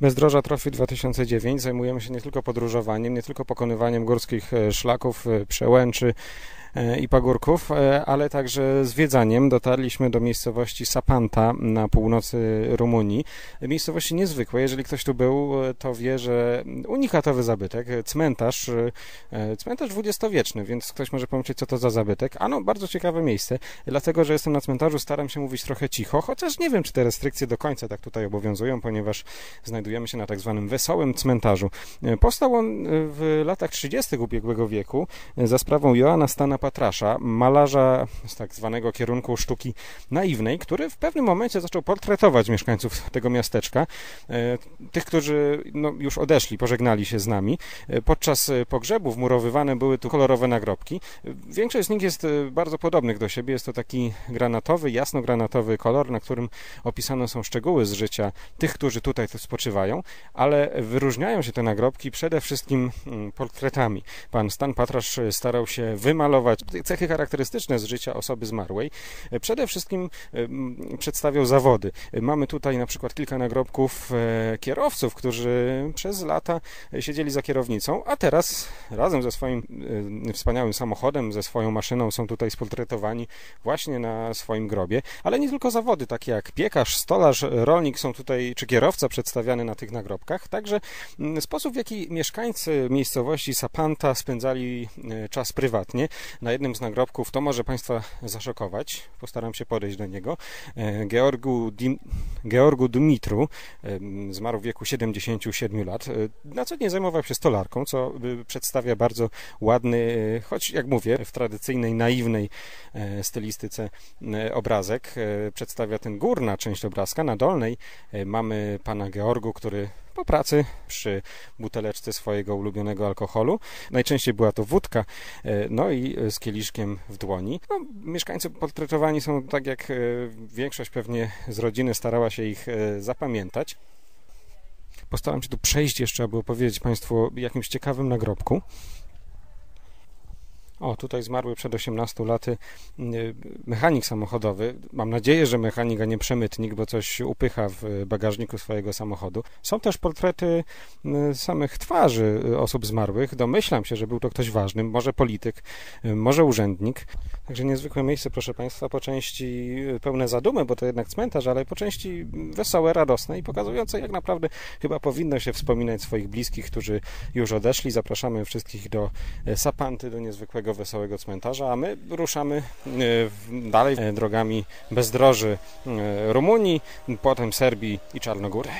Bezdroża Trophy 2009 zajmujemy się nie tylko podróżowaniem, nie tylko pokonywaniem górskich e, szlaków, e, przełęczy, i pagórków, e, ale także zwiedzaniem. Dotarliśmy do miejscowości Sapanta na północy Rumunii. Miejscowości niezwykłe. Jeżeli ktoś tu był, e, to wie, że unikatowy zabytek, cmentarz, cmentarz dwudziestowieczny, więc ktoś może pomyśleć, co to za zabytek. Ano, bardzo ciekawe miejsce. Dlatego, że jestem na cmentarzu, staram się mówić trochę cicho, chociaż nie wiem, czy te restrykcje do końca tak tutaj obowiązują, ponieważ znajdujemy się na tak zwanym wesołym cmentarzu. Powstał on w latach 30. ubiegłego wieku za sprawą Joana Stana Patrasza, malarza z tak zwanego kierunku sztuki naiwnej, który w pewnym momencie zaczął portretować mieszkańców tego miasteczka, e, tych, którzy no, już odeszli, pożegnali się z nami. E, podczas pogrzebu wmurowywane były tu kolorowe nagrobki. Większość z nich jest e, bardzo podobnych do siebie. Jest to taki granatowy, jasno-granatowy kolor, na którym opisane są szczegóły z życia tych, którzy tutaj spoczywają, ale wyróżniają się te nagrobki przede wszystkim mm, portretami. Pan Stan Patrasz starał się wymalować cechy charakterystyczne z życia osoby zmarłej. Przede wszystkim przedstawiał zawody. Mamy tutaj na przykład kilka nagrobków e, kierowców, którzy przez lata siedzieli za kierownicą, a teraz razem ze swoim wspaniałym samochodem, ze swoją maszyną są tutaj sportretowani właśnie na swoim grobie. Ale nie tylko zawody, takie jak piekarz, stolarz, rolnik są tutaj, czy kierowca przedstawiany na tych nagrobkach. Także sposób, w jaki mieszkańcy miejscowości Sapanta spędzali e, czas prywatnie, na jednym z nagrobków, to może Państwa zaszokować, postaram się podejść do niego, e, Georgu, Dim, Georgu Dumitru, zmarł w wieku 77 lat, e, na co nie zajmował się stolarką, co przedstawia bardzo ładny, e, choć jak mówię, w tradycyjnej, naiwnej stylistyce obrazek. Przedstawia ten górna część obrazka, na dolnej mamy pana Georgu, który po pracy przy buteleczce swojego ulubionego alkoholu. Najczęściej była to wódka, e, no i z kieliszkiem w dłoni. No, mieszkańcy portretowani są tak jak e, większość pewnie z rodziny starała się ich e, zapamiętać. Postaram się tu przejść jeszcze, aby opowiedzieć Państwu o jakimś ciekawym nagrobku. O, tutaj zmarły przed 18 laty y, mechanik samochodowy. Mam nadzieję, że mechanik, a nie przemytnik, bo coś upycha w bagażniku swojego samochodu. Są też portrety y, samych twarzy y, osób zmarłych. Domyślam się, że był to ktoś ważny, może polityk, może urzędnik. Także niezwykłe miejsce, proszę Państwa, po części pełne zadumy, bo to jednak cmentarz, ale po części wesołe, radosne i pokazujące, jak naprawdę chyba powinno się wspominać swoich bliskich, którzy już odeszli. Zapraszamy wszystkich do Sapanty, do niezwykłego wesołego cmentarza, a my ruszamy e, dalej e, drogami bezdroży e, Rumunii, potem Serbii i Czarnogóry.